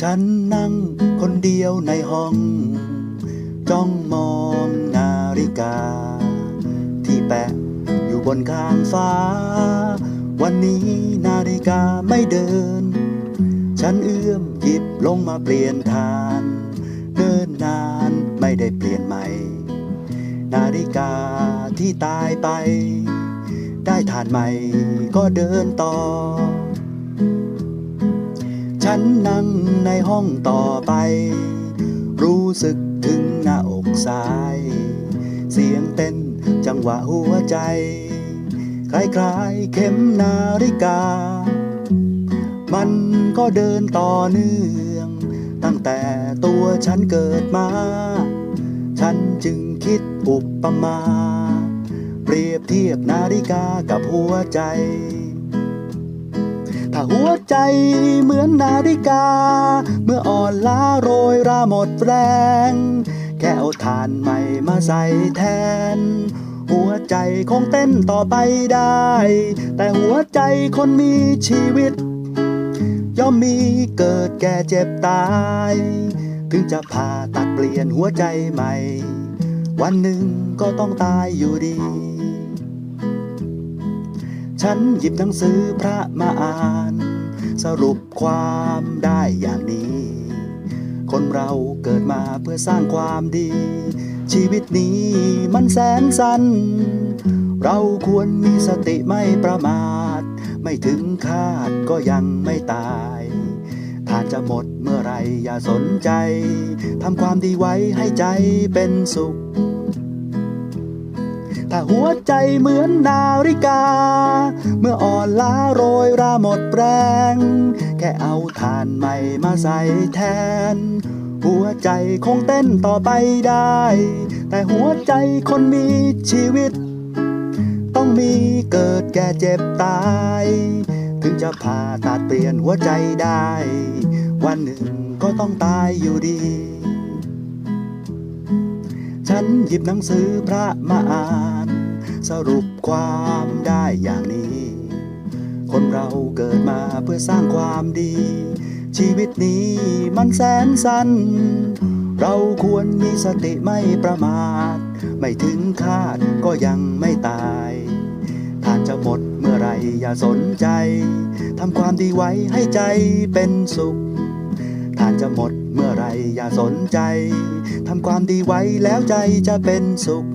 ฉันนั่งคนเดียวในห้อง จ้องมองนาฬิกา ที่แปะอยู่บนข้างฟ้า วันนี้นาฬิกาไม่เดิน ฉันเอื้อมหยิบลงมาเปลี่ยนทานเดินนานไม่ได้เปลี่ยนใหม่ นาฬิกาที่ตายไป ได้ทานใหม่ก็เดินต่อ ฉันนั่งในห้องต่อไป รู้สึกถึงหน้าอกซ้าย เสียงเต้นจังหวะหัวใจ คล้ายๆเข็มนาฬิกา มันก็เดินต่อเนื่อง ตั้งแต่ตัวฉันเกิดมา ฉันจึงคิดอุปมา เปรียบเทียบนาฬิกากับหัวใจ ถ้าหัวใจเหมือนนาฬิกา เมื่ออ่อนล้าโรยราหมดแรงแค่เอาฐานใหม่มาใส่แทน หัวใจคงเต้นต่อไปได้ แต่หัวใจคนมีชีวิต ย่อมมีเกิดแก่เจ็บตาย ถึงจะผ่าตัดเปลี่ยนหัวใจใหม่ วันหนึ่งก็ต้องตายอยู่ดี ฉันหยิบหนังสือพระมาอ่าน สรุปความได้อย่างนี้ คนเราเกิดมาเพื่อสร้างความดี ชีวิตนี้มันแสนสั้น เราควรมีสติไม่ประมาท ไม่ถึงคาดก็ยังไม่ตายถ้าจะหมดเมื่อไรอย่าสนใจ ทำความดีไว้ให้ใจเป็นสุข ถ้าหัวใจเหมือนนาฬิกา เมื่ออ่อนล้าโรยราหมดแรง แค่เอาฐานใหม่มาใส่แทน หัวใจคงเต้นต่อไปได้ แต่หัวใจคนมีชีวิต ต้องมีเกิดแก่เจ็บตาย ถึงจะผ่าตัดเปลี่ยนหัวใจได้ วันหนึ่งก็ต้องตายอยู่ดีฉันหยิบหนังสือพระมาอ่าน สรุปความได้อย่างนี้ คนเราเกิดมาเพื่อสร้างความดี ชีวิตนี้มันแสนสั้น เราควรมีสติไม่ประมาท ไม่ถึงคาดก็ยังไม่ตายทานจะหมดเมื่อไรอย่าสนใจ ทำความดีไว้ให้ใจเป็นสุขทานจะหมดเมื่อไรอย่าสนใจ ทำความดีไว้แล้วใจจะเป็นสุข